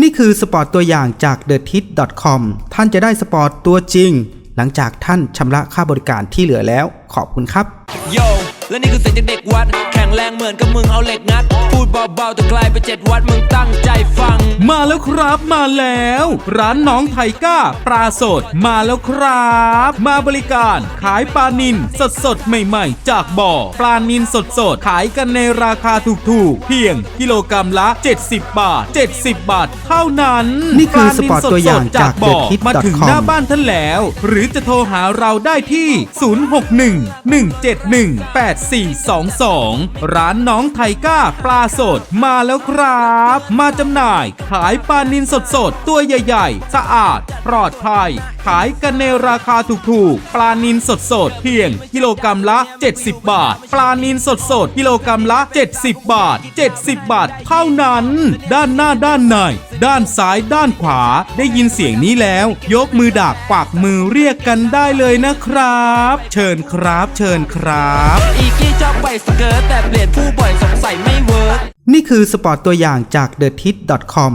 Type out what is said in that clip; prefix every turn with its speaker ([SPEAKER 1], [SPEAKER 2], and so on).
[SPEAKER 1] นี่คือสปอร์ตตัวอย่างจาก t h e t i t c o m ท่านจะได้สปอร์ตตัวจริง หลังจากท่านชำระค่าบริการที่เหลือแล้ว ขอบคุณครับ
[SPEAKER 2] โยและนี่คือเสียงจากเด็กวัด แข็งแรงเหมือนกับมึงเอาเหล็กงัด พูดเบาๆแต่ไกลไปเจ็ดวัดมึงตั้งใจ
[SPEAKER 3] มาแล้วครับมาแล้ว ร้านน้องไทก้า ปลาสดมาแล้วครับ มาบริการขายปลานินสดสดๆใหม่ ๆ จากบ่อ ปลานินสดสดๆขายกันในราคาถูกๆ เพียงกิโลกรรัมละ 70 บาท 70 บาท เท่านั้น
[SPEAKER 1] นี่คือ
[SPEAKER 3] ปลา
[SPEAKER 1] สปอร์ตตัวอย่าง
[SPEAKER 3] สดๆ
[SPEAKER 1] จาก
[SPEAKER 3] บ่อ
[SPEAKER 1] TheKid.com
[SPEAKER 3] มาถึงหน้าบ้านท่านแล้ว หรือจะโทรหาเราได้ที่ 061 171 8422 ร้านน้องไทก้า ปลาสดมาแล้วครับ มาจำหน่ายขายปลานินสดสดๆ ตัวใหญ่ๆ สะอาด ปลอดภัย ขายกันในราคาถูกๆ ปลานินสดสดๆเพียงกิโลกรรัมละ 70 บาท ปลานินสดสดๆ กิโลกรรัมละ 70 บาท 70 บาท เท่านั้น ด้านหน้าด้านใน ด้านซ้ายด้านขวา ได้ยินเสียงนี้แล้ว ยกมือดากปากมือเรียกกันได้เลยนะครับ เชิญครับ เชิญครับ
[SPEAKER 2] อีกี้ชอบไปสเกิร์ตแต่เปลี่ยนผู้บ่อยสงสัยไม่เวิร์ก
[SPEAKER 1] นี่คือสปอร์ตตัวอย่างจาก t h e t i t c o m